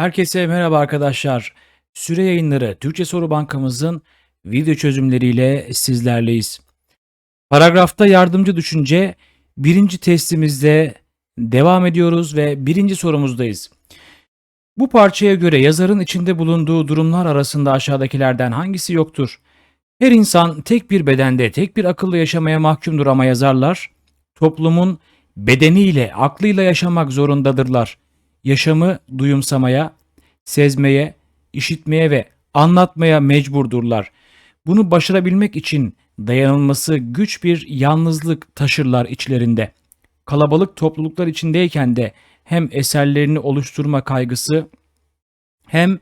Herkese merhaba arkadaşlar. Süre yayınları Türkçe Soru Bankamızın video çözümleriyle sizlerleyiz. Paragrafta yardımcı düşünce birinci testimizde devam ediyoruz ve birinci sorumuzdayız. Bu parçaya göre yazarın içinde bulunduğu durumlar arasında aşağıdakilerden hangisi yoktur? Her insan tek bir bedende, tek bir akılla yaşamaya mahkumdur ama yazarlar, toplumun bedeniyle, aklıyla yaşamak zorundadırlar. Yaşamı duyumsamaya, sezmeye, işitmeye ve anlatmaya mecburdurlar. Bunu başarabilmek için dayanılması güç bir yalnızlık taşırlar içlerinde. Kalabalık topluluklar içindeyken de hem eserlerini oluşturma kaygısı hem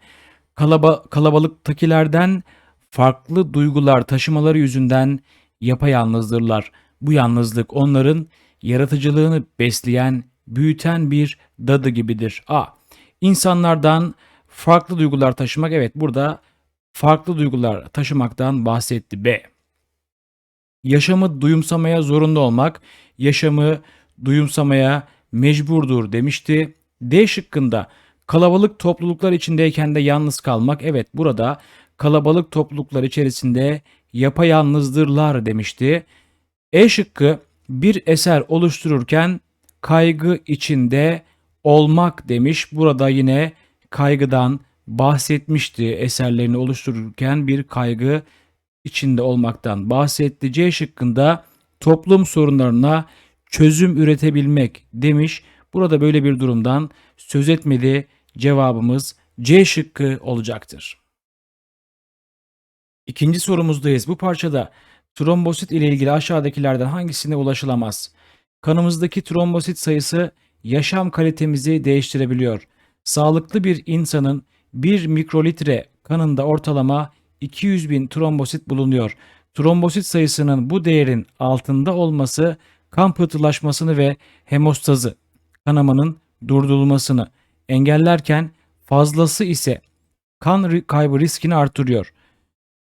kalaba, kalabalıktakilerden farklı duygular taşımaları yüzünden yapayalnızdırlar. Bu yalnızlık onların yaratıcılığını besleyen, büyüten bir dadı gibidir. A. İnsanlardan farklı duygular taşımak. Evet burada farklı duygular taşımaktan bahsetti. B. Yaşamı duyumsamaya zorunda olmak, yaşamı duyumsamaya mecburdur demişti. D şıkkında kalabalık topluluklar içindeyken de yalnız kalmak. Evet burada kalabalık topluluklar içerisinde yapayalnızdırlar demişti. E şıkkı bir eser oluştururken kaygı içinde olmak demiş. Burada yine kaygıdan bahsetmişti. Eserlerini oluştururken bir kaygı içinde olmaktan bahsetti. C şıkkında toplum sorunlarına çözüm üretebilmek demiş. Burada böyle bir durumdan söz etmedi. Cevabımız C şıkkı olacaktır. İkinci sorumuzdayız. Bu parçada trombosit ile ilgili aşağıdakilerden hangisine ulaşılamaz? Kanımızdaki trombosit sayısı yaşam kalitemizi değiştirebiliyor. Sağlıklı bir insanın 1 mikrolitre kanında ortalama 200 bin trombosit bulunuyor. Trombosit sayısının bu değerin altında olması kan pıhtılaşmasını ve hemostazı, kanamanın durdurulmasını engellerken fazlası ise kan kaybı riskini artırıyor.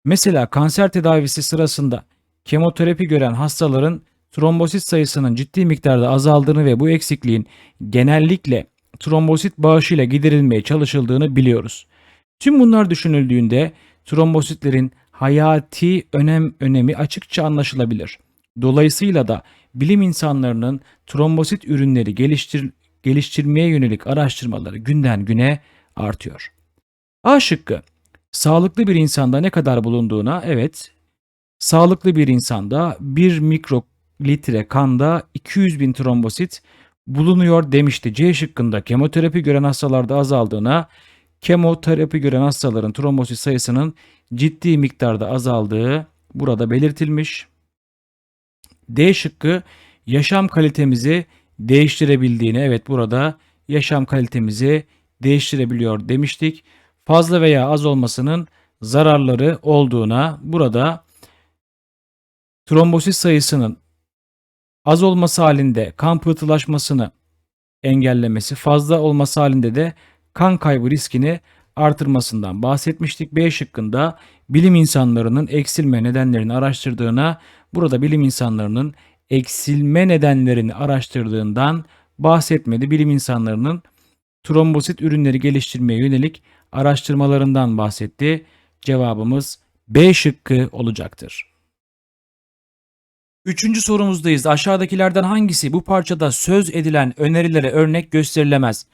Mesela kanser tedavisi sırasında kemoterapi gören hastaların trombosit sayısının ciddi miktarda azaldığını ve bu eksikliğin genellikle trombosit bağışıyla giderilmeye çalışıldığını biliyoruz. Tüm bunlar düşünüldüğünde trombositlerin hayati önem önemi açıkça anlaşılabilir. Dolayısıyla da bilim insanlarının trombosit ürünleri geliştir geliştirmeye yönelik araştırmaları günden güne artıyor. A şıkkı sağlıklı bir insanda ne kadar bulunduğuna evet sağlıklı bir insanda 1 mikrolitre kanda 200 bin trombosit bulunuyor demişti. C şıkkında kemoterapi gören hastalarda azaldığına kemoterapi gören hastaların trombosit sayısının ciddi miktarda azaldığı burada belirtilmiş. D şıkkı yaşam kalitemizi değiştirebildiğini evet burada yaşam kalitemizi değiştirebiliyor demiştik. Fazla veya az olmasının zararları olduğuna burada trombosit sayısının az olması halinde kan pıhtılaşmasını engellemesi, fazla olması halinde de kan kaybı riskini artırmasından bahsetmiştik. B şıkkında bilim insanlarının eksilme nedenlerini araştırdığına, burada bilim insanlarının eksilme nedenlerini araştırdığından bahsetmedi. Bilim insanlarının trombosit ürünleri geliştirmeye yönelik araştırmalarından bahsetti. Cevabımız B şıkkı olacaktır. Üçüncü sorumuzdayız. Aşağıdakilerden hangisi bu parçada söz edilen önerilere örnek gösterilemez?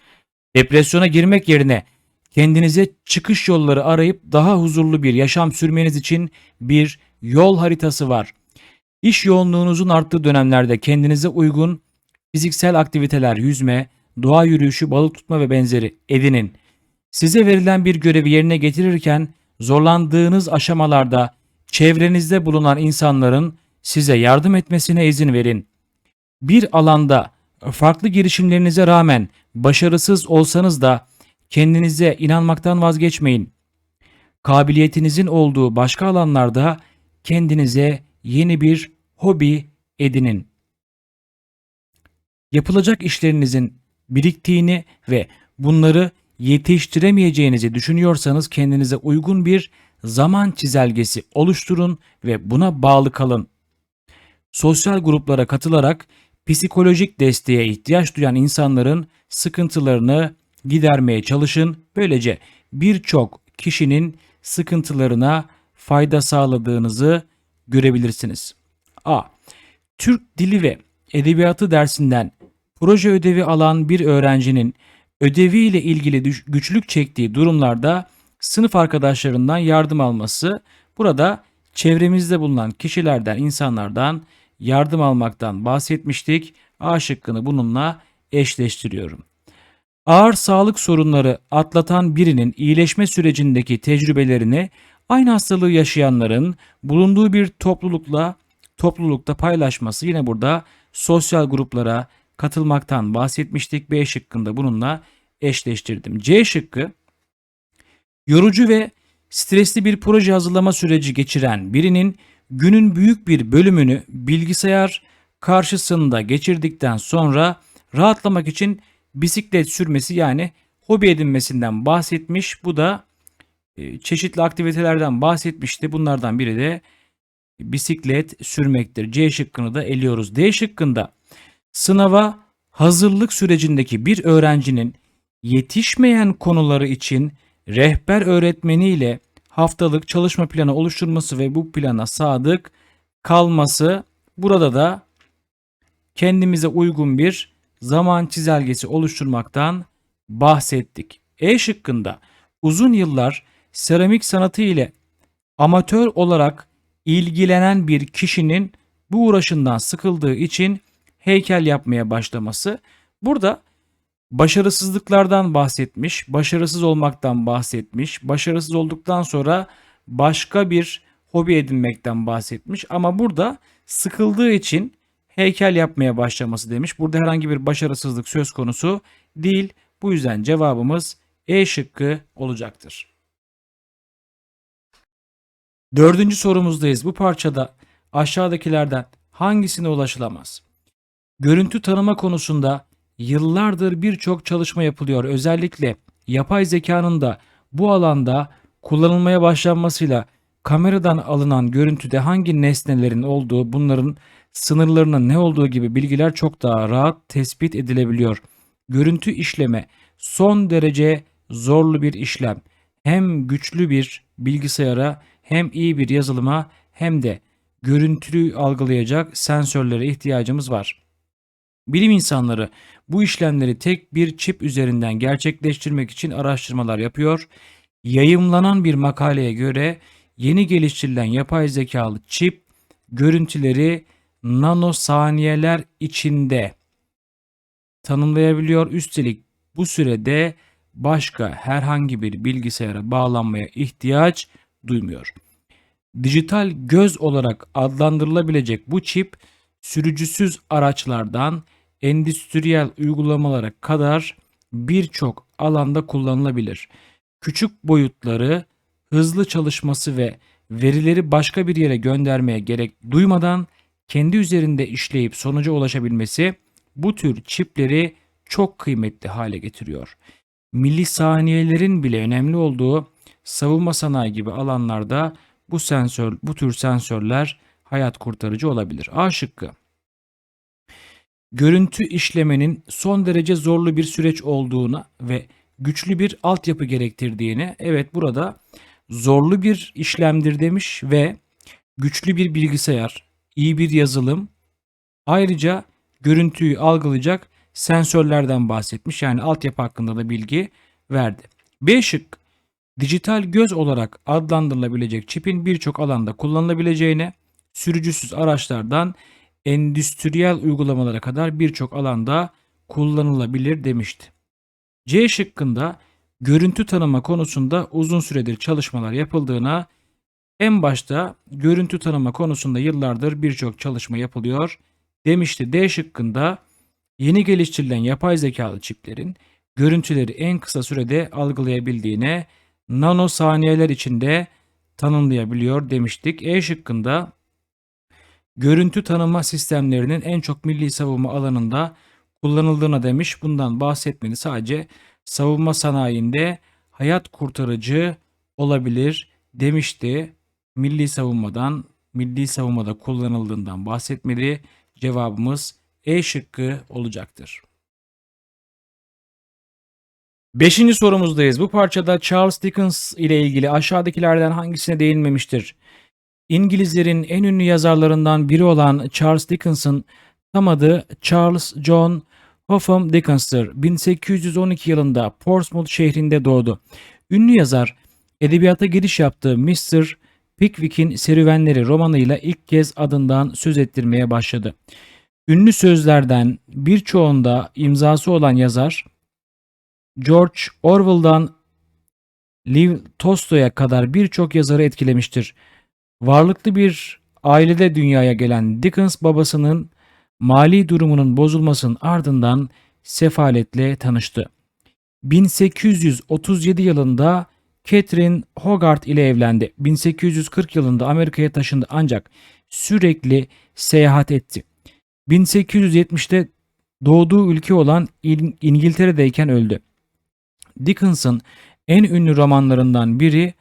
Depresyona girmek yerine kendinize çıkış yolları arayıp daha huzurlu bir yaşam sürmeniz için bir yol haritası var. İş yoğunluğunuzun arttığı dönemlerde kendinize uygun fiziksel aktiviteler, yüzme, doğa yürüyüşü, balık tutma ve benzeri edinin. Size verilen bir görevi yerine getirirken zorlandığınız aşamalarda çevrenizde bulunan insanların size yardım etmesine izin verin. Bir alanda farklı girişimlerinize rağmen başarısız olsanız da kendinize inanmaktan vazgeçmeyin. Kabiliyetinizin olduğu başka alanlarda kendinize yeni bir hobi edinin. Yapılacak işlerinizin biriktiğini ve bunları yetiştiremeyeceğinizi düşünüyorsanız kendinize uygun bir zaman çizelgesi oluşturun ve buna bağlı kalın. Sosyal gruplara katılarak psikolojik desteğe ihtiyaç duyan insanların sıkıntılarını gidermeye çalışın. Böylece birçok kişinin sıkıntılarına fayda sağladığınızı görebilirsiniz. A. Türk Dili ve Edebiyatı dersinden proje ödevi alan bir öğrencinin ödeviyle ilgili düş- güçlük çektiği durumlarda sınıf arkadaşlarından yardım alması. Burada çevremizde bulunan kişilerden, insanlardan yardım almaktan bahsetmiştik. A şıkkını bununla eşleştiriyorum. Ağır sağlık sorunları atlatan birinin iyileşme sürecindeki tecrübelerini aynı hastalığı yaşayanların bulunduğu bir toplulukla toplulukta paylaşması yine burada sosyal gruplara katılmaktan bahsetmiştik. B şıkkında bununla eşleştirdim. C şıkkı yorucu ve stresli bir proje hazırlama süreci geçiren birinin günün büyük bir bölümünü bilgisayar karşısında geçirdikten sonra rahatlamak için bisiklet sürmesi yani hobi edinmesinden bahsetmiş. Bu da e, çeşitli aktivitelerden bahsetmişti. Bunlardan biri de bisiklet sürmektir. C şıkkını da eliyoruz. D şıkkında sınava hazırlık sürecindeki bir öğrencinin yetişmeyen konuları için rehber öğretmeniyle haftalık çalışma planı oluşturması ve bu plana sadık kalması burada da kendimize uygun bir zaman çizelgesi oluşturmaktan bahsettik. E şıkkında uzun yıllar seramik sanatı ile amatör olarak ilgilenen bir kişinin bu uğraşından sıkıldığı için heykel yapmaya başlaması. Burada başarısızlıklardan bahsetmiş, başarısız olmaktan bahsetmiş, başarısız olduktan sonra başka bir hobi edinmekten bahsetmiş ama burada sıkıldığı için heykel yapmaya başlaması demiş. Burada herhangi bir başarısızlık söz konusu değil. Bu yüzden cevabımız E şıkkı olacaktır. Dördüncü sorumuzdayız. Bu parçada aşağıdakilerden hangisine ulaşılamaz? Görüntü tanıma konusunda yıllardır birçok çalışma yapılıyor. Özellikle yapay zekanın da bu alanda kullanılmaya başlanmasıyla kameradan alınan görüntüde hangi nesnelerin olduğu, bunların sınırlarının ne olduğu gibi bilgiler çok daha rahat tespit edilebiliyor. Görüntü işleme son derece zorlu bir işlem. Hem güçlü bir bilgisayara hem iyi bir yazılıma hem de görüntülü algılayacak sensörlere ihtiyacımız var. Bilim insanları bu işlemleri tek bir çip üzerinden gerçekleştirmek için araştırmalar yapıyor. Yayımlanan bir makaleye göre yeni geliştirilen yapay zekalı çip görüntüleri nanosaniyeler içinde tanımlayabiliyor. Üstelik bu sürede başka herhangi bir bilgisayara bağlanmaya ihtiyaç duymuyor. Dijital göz olarak adlandırılabilecek bu çip sürücüsüz araçlardan endüstriyel uygulamalara kadar birçok alanda kullanılabilir. Küçük boyutları, hızlı çalışması ve verileri başka bir yere göndermeye gerek duymadan kendi üzerinde işleyip sonuca ulaşabilmesi bu tür çipleri çok kıymetli hale getiriyor. Milisaniyelerin bile önemli olduğu savunma sanayi gibi alanlarda bu sensör bu tür sensörler hayat kurtarıcı olabilir. A şıkkı. Görüntü işlemenin son derece zorlu bir süreç olduğuna ve güçlü bir altyapı gerektirdiğine evet burada zorlu bir işlemdir demiş ve güçlü bir bilgisayar, iyi bir yazılım ayrıca görüntüyü algılayacak sensörlerden bahsetmiş. Yani altyapı hakkında da bilgi verdi. B şık dijital göz olarak adlandırılabilecek çipin birçok alanda kullanılabileceğine, sürücüsüz araçlardan endüstriyel uygulamalara kadar birçok alanda kullanılabilir demişti. C şıkkında görüntü tanıma konusunda uzun süredir çalışmalar yapıldığına en başta görüntü tanıma konusunda yıllardır birçok çalışma yapılıyor demişti. D şıkkında yeni geliştirilen yapay zekalı çiplerin görüntüleri en kısa sürede algılayabildiğine nanosaniyeler içinde tanımlayabiliyor demiştik. E şıkkında görüntü tanıma sistemlerinin en çok milli savunma alanında kullanıldığına demiş. Bundan bahsetmedi sadece savunma sanayinde hayat kurtarıcı olabilir demişti. Milli savunmadan, milli savunmada kullanıldığından bahsetmedi. Cevabımız E şıkkı olacaktır. Beşinci sorumuzdayız. Bu parçada Charles Dickens ile ilgili aşağıdakilerden hangisine değinmemiştir? İngilizlerin en ünlü yazarlarından biri olan Charles Dickens'ın tam adı Charles John Hotham Dickens'tır. 1812 yılında Portsmouth şehrinde doğdu. Ünlü yazar edebiyata giriş yaptığı Mr. Pickwick'in Serüvenleri romanıyla ilk kez adından söz ettirmeye başladı. Ünlü sözlerden birçoğunda imzası olan yazar George Orwell'dan Lev Tolstoy'a kadar birçok yazarı etkilemiştir. Varlıklı bir ailede dünyaya gelen Dickens babasının mali durumunun bozulmasının ardından sefaletle tanıştı. 1837 yılında Catherine Hogarth ile evlendi. 1840 yılında Amerika'ya taşındı ancak sürekli seyahat etti. 1870'te doğduğu ülke olan İng- İngiltere'deyken öldü. Dickens'ın en ünlü romanlarından biri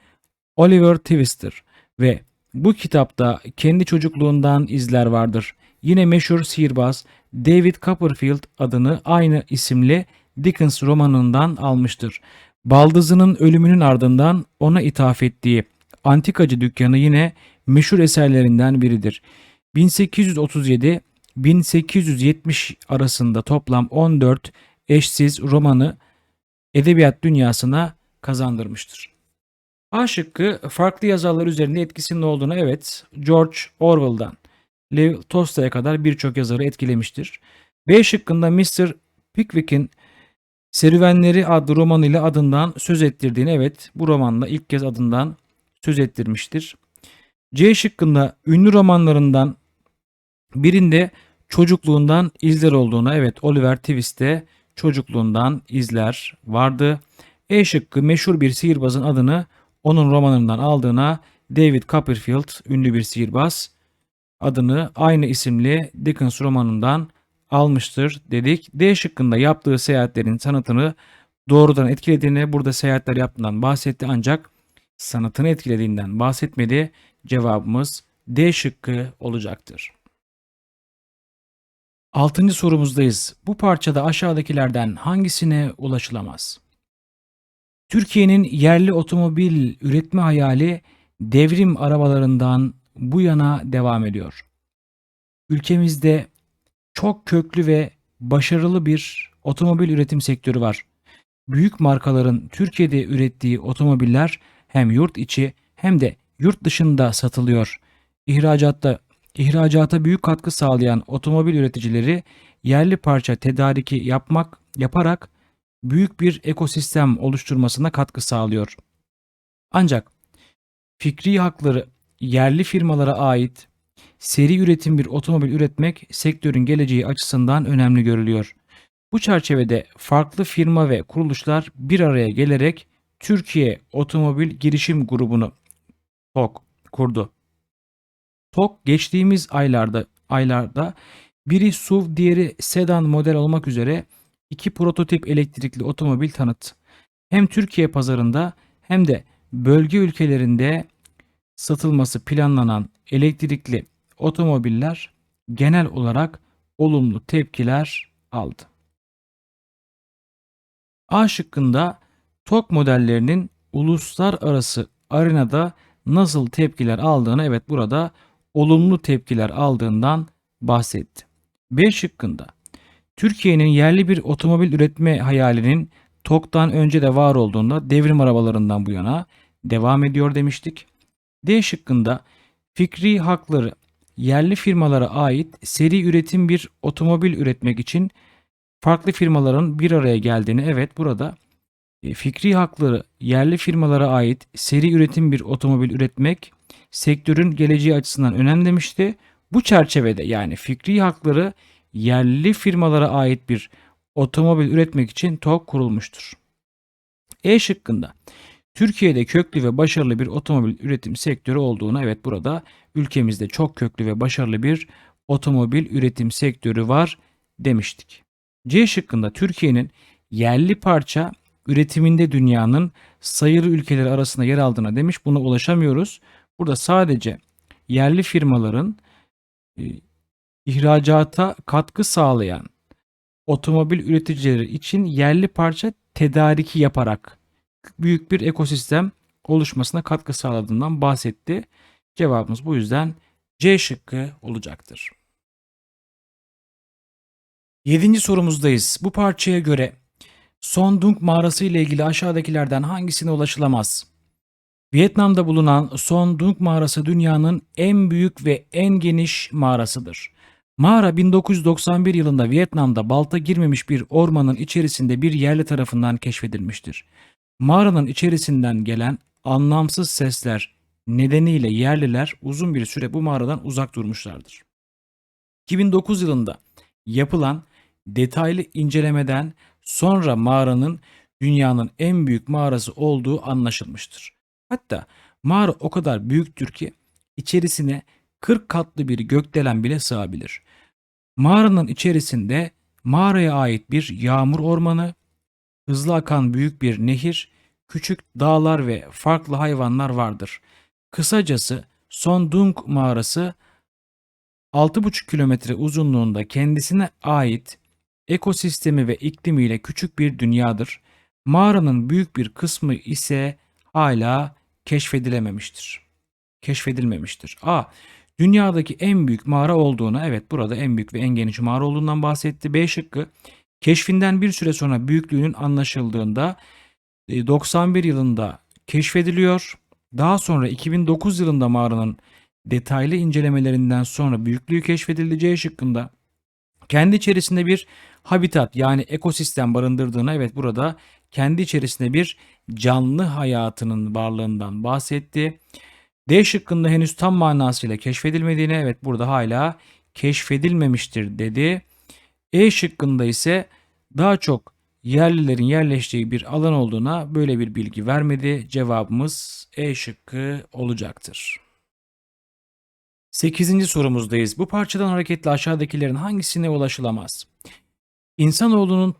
Oliver Twist'tir ve bu kitapta kendi çocukluğundan izler vardır. Yine meşhur sihirbaz David Copperfield adını aynı isimli Dickens romanından almıştır. Baldızının ölümünün ardından ona ithaf ettiği antikacı dükkanı yine meşhur eserlerinden biridir. 1837-1870 arasında toplam 14 eşsiz romanı edebiyat dünyasına kazandırmıştır. A şıkkı farklı yazarlar üzerinde etkisinin olduğunu evet George Orwell'dan Lev Tolstoy'a kadar birçok yazarı etkilemiştir. B şıkkında Mr. Pickwick'in Serüvenleri adlı romanıyla adından söz ettirdiğini evet bu romanla ilk kez adından söz ettirmiştir. C şıkkında ünlü romanlarından birinde çocukluğundan izler olduğuna evet Oliver Twist'te çocukluğundan izler vardı. E şıkkı meşhur bir sihirbazın adını onun romanından aldığına David Copperfield ünlü bir sihirbaz adını aynı isimli Dickens romanından almıştır dedik. D şıkkında yaptığı seyahatlerin sanatını doğrudan etkilediğini burada seyahatler yaptığından bahsetti ancak sanatını etkilediğinden bahsetmedi. Cevabımız D şıkkı olacaktır. Altıncı sorumuzdayız. Bu parçada aşağıdakilerden hangisine ulaşılamaz? Türkiye'nin yerli otomobil üretme hayali devrim arabalarından bu yana devam ediyor. Ülkemizde çok köklü ve başarılı bir otomobil üretim sektörü var. Büyük markaların Türkiye'de ürettiği otomobiller hem yurt içi hem de yurt dışında satılıyor. İhracatta ihracata büyük katkı sağlayan otomobil üreticileri yerli parça tedariki yapmak yaparak büyük bir ekosistem oluşturmasına katkı sağlıyor. Ancak fikri hakları yerli firmalara ait seri üretim bir otomobil üretmek sektörün geleceği açısından önemli görülüyor. Bu çerçevede farklı firma ve kuruluşlar bir araya gelerek Türkiye Otomobil Girişim Grubu'nu TOK kurdu. TOK geçtiğimiz aylarda aylarda biri SUV diğeri sedan model olmak üzere iki prototip elektrikli otomobil tanıttı. Hem Türkiye pazarında hem de bölge ülkelerinde satılması planlanan elektrikli otomobiller genel olarak olumlu tepkiler aldı. A şıkkında TOK modellerinin uluslararası arenada nasıl tepkiler aldığını evet burada olumlu tepkiler aldığından bahsetti. B şıkkında Türkiye'nin yerli bir otomobil üretme hayalinin TOK'tan önce de var olduğunda devrim arabalarından bu yana devam ediyor demiştik. D şıkkında fikri hakları yerli firmalara ait seri üretim bir otomobil üretmek için farklı firmaların bir araya geldiğini evet burada e, fikri hakları yerli firmalara ait seri üretim bir otomobil üretmek sektörün geleceği açısından önemli demişti. Bu çerçevede yani fikri hakları yerli firmalara ait bir otomobil üretmek için TOG kurulmuştur. E şıkkında Türkiye'de köklü ve başarılı bir otomobil üretim sektörü olduğunu evet burada ülkemizde çok köklü ve başarılı bir otomobil üretim sektörü var demiştik. C şıkkında Türkiye'nin yerli parça üretiminde dünyanın sayılı ülkeleri arasında yer aldığına demiş. Buna ulaşamıyoruz. Burada sadece yerli firmaların e, ihracata katkı sağlayan otomobil üreticileri için yerli parça tedariki yaparak büyük bir ekosistem oluşmasına katkı sağladığından bahsetti. Cevabımız bu yüzden C şıkkı olacaktır. Yedinci sorumuzdayız. Bu parçaya göre Son Dung mağarası ile ilgili aşağıdakilerden hangisine ulaşılamaz? Vietnam'da bulunan Son Dung mağarası dünyanın en büyük ve en geniş mağarasıdır. Mağara 1991 yılında Vietnam'da balta girmemiş bir ormanın içerisinde bir yerli tarafından keşfedilmiştir. Mağaranın içerisinden gelen anlamsız sesler nedeniyle yerliler uzun bir süre bu mağaradan uzak durmuşlardır. 2009 yılında yapılan detaylı incelemeden sonra mağaranın dünyanın en büyük mağarası olduğu anlaşılmıştır. Hatta mağara o kadar büyüktür ki içerisine 40 katlı bir gökdelen bile sığabilir. Mağaranın içerisinde mağaraya ait bir yağmur ormanı, hızlı akan büyük bir nehir, küçük dağlar ve farklı hayvanlar vardır. Kısacası Sondung mağarası 6,5 kilometre uzunluğunda kendisine ait ekosistemi ve iklimiyle küçük bir dünyadır. Mağaranın büyük bir kısmı ise hala keşfedilememiştir. Keşfedilmemiştir. A. Dünyadaki en büyük mağara olduğuna, evet burada en büyük ve en geniş mağara olduğundan bahsetti. B şıkkı. Keşfinden bir süre sonra büyüklüğünün anlaşıldığında 91 e, yılında keşfediliyor. Daha sonra 2009 yılında mağaranın detaylı incelemelerinden sonra büyüklüğü keşfedildi C şıkkında. Kendi içerisinde bir habitat yani ekosistem barındırdığına evet burada kendi içerisinde bir canlı hayatının varlığından bahsetti. D şıkkında henüz tam manasıyla keşfedilmediğine evet burada hala keşfedilmemiştir dedi. E şıkkında ise daha çok yerlilerin yerleştiği bir alan olduğuna böyle bir bilgi vermedi. Cevabımız E şıkkı olacaktır. 8. sorumuzdayız. Bu parçadan hareketle aşağıdakilerin hangisine ulaşılamaz? İnsanoğlunun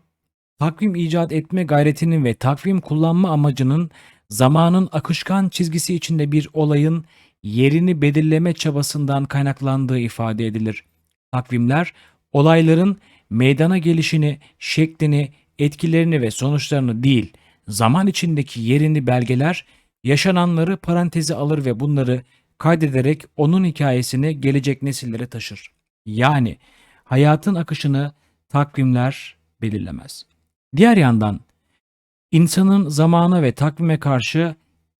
takvim icat etme gayretinin ve takvim kullanma amacının zamanın akışkan çizgisi içinde bir olayın yerini belirleme çabasından kaynaklandığı ifade edilir. Takvimler olayların meydana gelişini, şeklini, etkilerini ve sonuçlarını değil, zaman içindeki yerini belgeler, yaşananları parantezi alır ve bunları kaydederek onun hikayesini gelecek nesillere taşır. Yani hayatın akışını takvimler belirlemez. Diğer yandan insanın zamana ve takvime karşı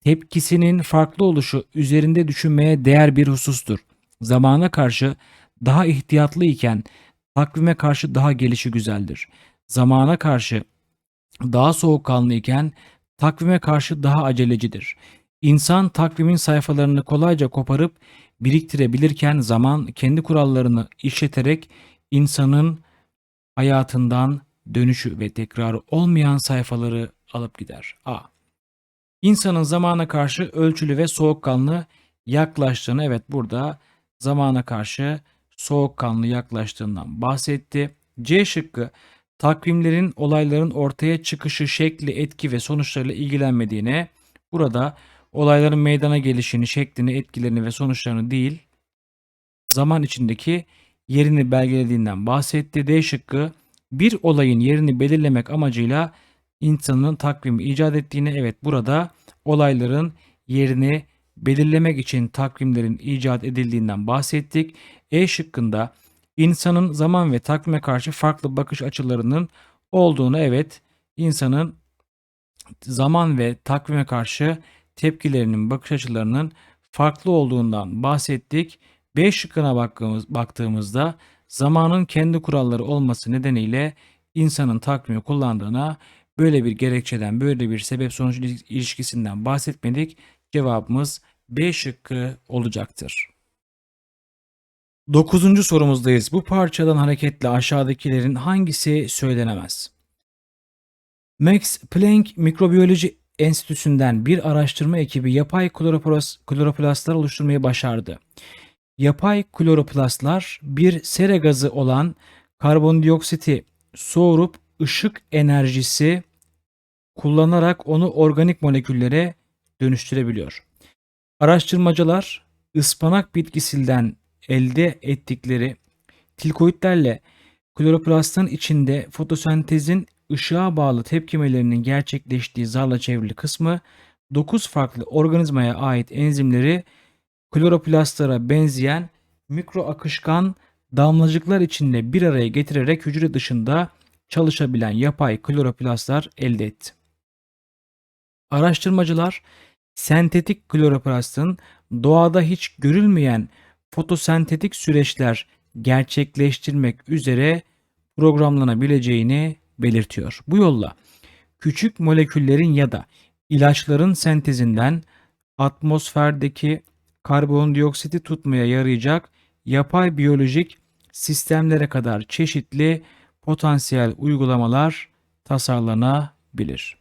tepkisinin farklı oluşu üzerinde düşünmeye değer bir husustur. Zamana karşı daha ihtiyatlı iken takvime karşı daha gelişi güzeldir. Zamana karşı daha soğukkanlı iken takvime karşı daha acelecidir. İnsan takvimin sayfalarını kolayca koparıp biriktirebilirken zaman kendi kurallarını işleterek insanın hayatından dönüşü ve tekrarı olmayan sayfaları alıp gider. A. İnsanın zamana karşı ölçülü ve soğukkanlı yaklaştığını evet burada zamana karşı soğukkanlı yaklaştığından bahsetti. C şıkkı takvimlerin olayların ortaya çıkışı, şekli, etki ve sonuçlarıyla ilgilenmediğine burada olayların meydana gelişini, şeklini, etkilerini ve sonuçlarını değil zaman içindeki yerini belgelediğinden bahsetti. D şıkkı bir olayın yerini belirlemek amacıyla insanın takvimi icat ettiğini evet burada olayların yerini belirlemek için takvimlerin icat edildiğinden bahsettik. E şıkkında insanın zaman ve takvime karşı farklı bakış açılarının olduğunu evet insanın zaman ve takvime karşı tepkilerinin bakış açılarının farklı olduğundan bahsettik. B şıkkına baktığımızda zamanın kendi kuralları olması nedeniyle insanın takvimi kullandığına böyle bir gerekçeden, böyle bir sebep sonuç ilişkisinden bahsetmedik. Cevabımız B şıkkı olacaktır. Dokuzuncu sorumuzdayız. Bu parçadan hareketle aşağıdakilerin hangisi söylenemez? Max Planck Mikrobiyoloji Enstitüsü'nden bir araştırma ekibi yapay kloroplastlar oluşturmayı başardı. Yapay kloroplastlar bir sera gazı olan karbondioksiti soğurup ışık enerjisi kullanarak onu organik moleküllere dönüştürebiliyor. Araştırmacılar ıspanak bitkisinden elde ettikleri tilkoidlerle kloroplastın içinde fotosentezin ışığa bağlı tepkimelerinin gerçekleştiği zarla çevrili kısmı 9 farklı organizmaya ait enzimleri kloroplastlara benzeyen mikro akışkan damlacıklar içinde bir araya getirerek hücre dışında çalışabilen yapay kloroplastlar elde etti. Araştırmacılar sentetik kloroplastın doğada hiç görülmeyen fotosentetik süreçler gerçekleştirmek üzere programlanabileceğini belirtiyor. Bu yolla küçük moleküllerin ya da ilaçların sentezinden atmosferdeki karbondioksiti tutmaya yarayacak yapay biyolojik sistemlere kadar çeşitli potansiyel uygulamalar tasarlanabilir.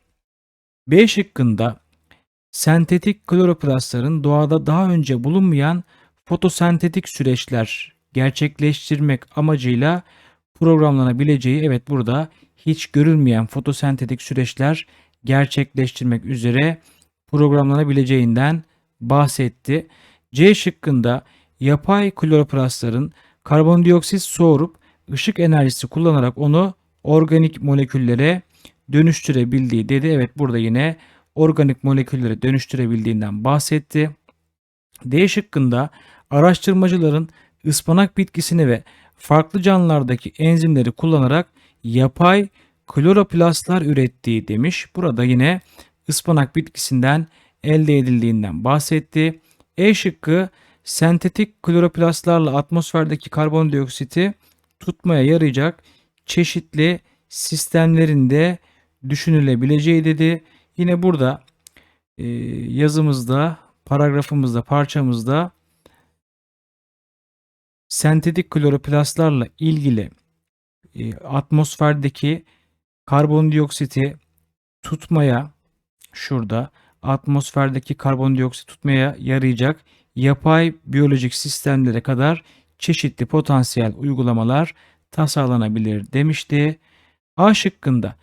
B şıkkında sentetik kloroplastların doğada daha önce bulunmayan fotosentetik süreçler gerçekleştirmek amacıyla programlanabileceği evet burada hiç görülmeyen fotosentetik süreçler gerçekleştirmek üzere programlanabileceğinden bahsetti. C şıkkında yapay kloroplastların karbondioksit soğurup ışık enerjisi kullanarak onu organik moleküllere dönüştürebildiği dedi. Evet burada yine organik moleküllere dönüştürebildiğinden bahsetti. D şıkkında araştırmacıların ıspanak bitkisini ve farklı canlılardaki enzimleri kullanarak yapay kloroplastlar ürettiği demiş. Burada yine ıspanak bitkisinden elde edildiğinden bahsetti. E şıkkı sentetik kloroplastlarla atmosferdeki karbondioksiti tutmaya yarayacak çeşitli sistemlerinde düşünülebileceği dedi. Yine burada e, yazımızda, paragrafımızda, parçamızda sentetik kloroplastlarla ilgili e, atmosferdeki karbondioksiti tutmaya şurada atmosferdeki karbondioksit tutmaya yarayacak yapay biyolojik sistemlere kadar çeşitli potansiyel uygulamalar tasarlanabilir demişti. A şıkkında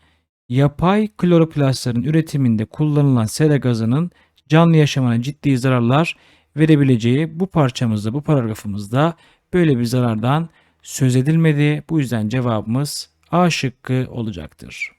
yapay kloroplastların üretiminde kullanılan sera gazının canlı yaşamına ciddi zararlar verebileceği bu parçamızda, bu paragrafımızda böyle bir zarardan söz edilmedi. Bu yüzden cevabımız A şıkkı olacaktır.